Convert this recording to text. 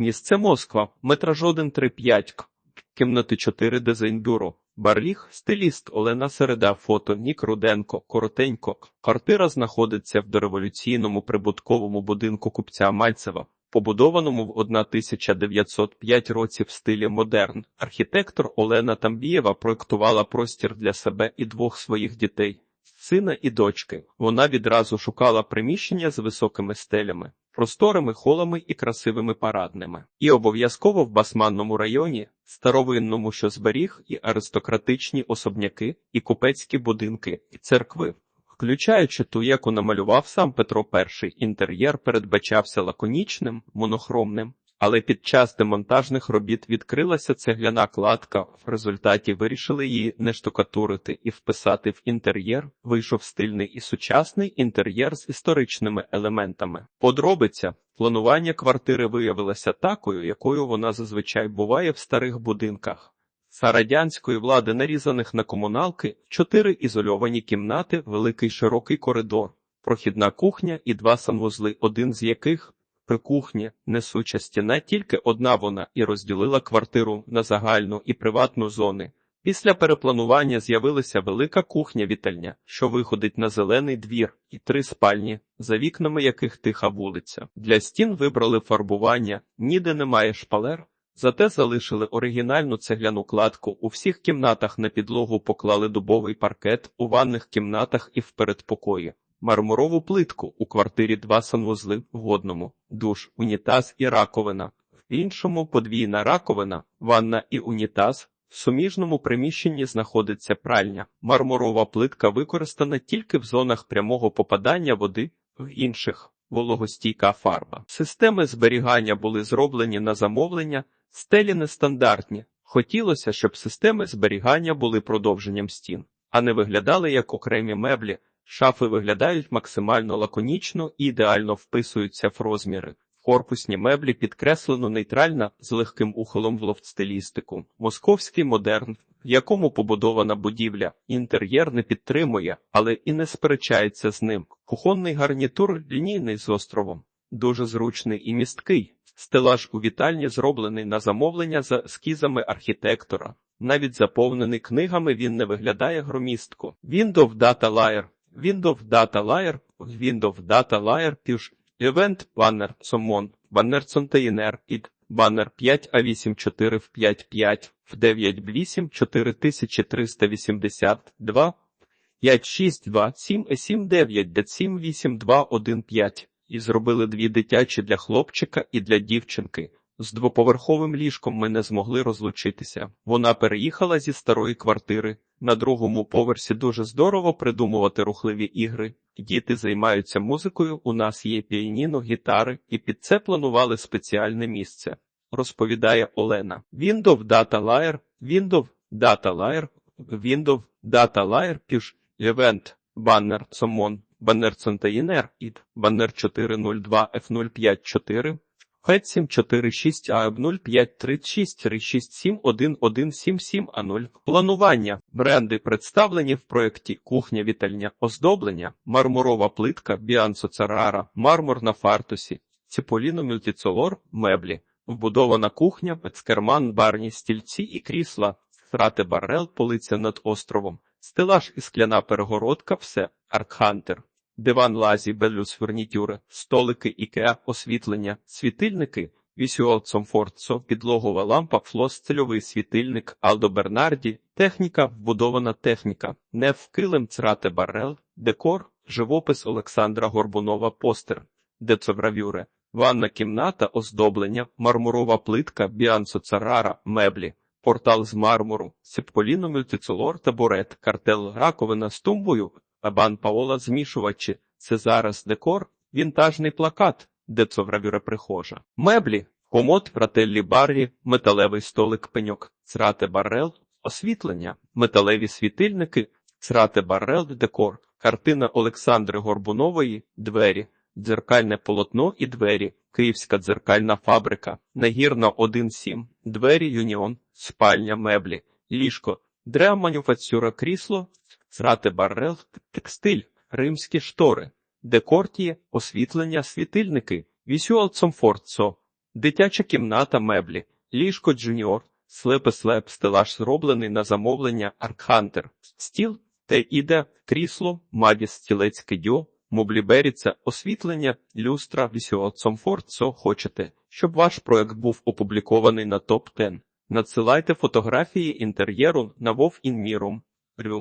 Місце Москва, метражоден 3-5, К. кімнати 4 дизайн-бюро. Барліг, стиліст Олена Середа, фото Нік Руденко, коротенько. Квартира знаходиться в дореволюційному прибутковому будинку купця Мальцева, побудованому в 1905 році в стилі модерн. Архітектор Олена Тамбієва проєктувала простір для себе і двох своїх дітей. Сина і дочки. Вона відразу шукала приміщення з високими стелями, просторими холами і красивими парадними. І обов'язково в Басманному районі, старовинному, що зберіг, і аристократичні особняки, і купецькі будинки, і церкви. Включаючи ту, яку намалював сам Петро І, інтер'єр передбачався лаконічним, монохромним, але під час демонтажних робіт відкрилася цегляна кладка. В результаті вирішили її не штукатурити і вписати в інтер'єр. Вийшов стильний і сучасний інтер'єр з історичними елементами. Подробиця планування квартири виявилося такою, якою вона зазвичай буває в старих будинках. За радянської влади нарізаних на комуналки, чотири ізольовані кімнати, великий широкий коридор, прохідна кухня і два санвузли, один з яких при кухні несуча стіна, тільки одна вона і розділила квартиру на загальну і приватну зони. Після перепланування з'явилася велика кухня-вітальня, що виходить на зелений двір, і три спальні, за вікнами яких тиха вулиця. Для стін вибрали фарбування, ніде немає шпалер. Зате залишили оригінальну цегляну кладку. У всіх кімнатах на підлогу поклали дубовий паркет, у ванних кімнатах і в передпокої. Мармурову плитку у квартирі два санвузли в одному, душ, унітаз і раковина. В іншому подвійна раковина, ванна і унітаз. В суміжному приміщенні знаходиться пральня. Мармурова плитка використана тільки в зонах прямого попадання води, в інших вологостійка фарба. Системи зберігання були зроблені на замовлення. Стелі нестандартні. Хотілося, щоб системи зберігання були продовженням стін, а не виглядали як окремі меблі. Шафи виглядають максимально лаконічно і ідеально вписуються в розміри. Корпусні меблі підкреслено нейтральна з легким ухилом в лофт-стилістику. Московський модерн, в якому побудована будівля, інтер'єр не підтримує, але і не сперечається з ним. Кухонний гарнітур лінійний з островом, дуже зручний і місткий. Стелаж у вітальні зроблений на замовлення за ескізами архітектора. Навіть заповнений книгами він не виглядає громістко. Windows Data Layer, Windows Data Layer, Windows Data Layer, Push, Event Banner, Summon, Banner Container, ID, Banner 5A84 в 55, в 98 4382, 5627 E79 D78215 і зробили дві дитячі для хлопчика і для дівчинки. З двоповерховим ліжком ми не змогли розлучитися. Вона переїхала зі старої квартири. На другому поверсі дуже здорово придумувати рухливі ігри. Діти займаються музикою. У нас є піаніно, гітари, і під це планували спеціальне місце. Розповідає Олена. Windows Data Layer, Windows Data Layer, Windows Data Layer, Push, Event, Banner, Summon, Баннер Центаїнер, ід, Баннер 402 F054, Фет 746 АЕБ 0536 367 1177 А0. Планування. Бренди представлені в проєкті Кухня вітальня, оздоблення, мармурова плитка, Біансо Царара, мармур на фартусі, Ціполіно мультицолор, меблі, вбудована кухня, пецкерман, барні стільці і крісла, фрати барел, полиця над островом. Стелаж і скляна перегородка, все, Аркхантер, диван лазі, белюс фурнітюри, столики, ікеа, освітлення, світильники, вісюал Цомфортсо, підлогова лампа, флос, цельовий світильник, Алдо Бернарді, техніка, вбудована техніка, неф, килим, црате барел, декор, живопис Олександра Горбунова, постер, децогравюре, ванна кімната, оздоблення, мармурова плитка, біансо царара, меблі. Портал з мармуру, сепполіно мультицелор табурет, картел раковина з тумбою, абан Паола змішувачі. Це зараз декор, вінтажний плакат, де цовравюра прихожа. Меблі, комод, фрателлі баррі, металевий столик пеньок, црате барел, освітлення, металеві світильники, црате барел, декор, картина Олександри Горбунової, двері, дзеркальне полотно і двері, Київська дзеркальна фабрика, нагірна 1.7, двері Юніон, спальня меблі, ліжко, дреа манюфактура крісло, зрати барел, текстиль, римські штори, декортіє, освітлення, світильники, вісюал цомфортсо, Дитяча кімната меблі, ліжко джуніор, слепе слеп, стелаж зроблений на замовлення Аркхантер, стіл, те іде, крісло, мабіс, стілець кидьо, мублібері це освітлення, люстра, вісіо, комфорт, хочете, щоб ваш проект був опублікований на топ 10 Надсилайте фотографії інтер'єру на Вов Інмірум. Рю.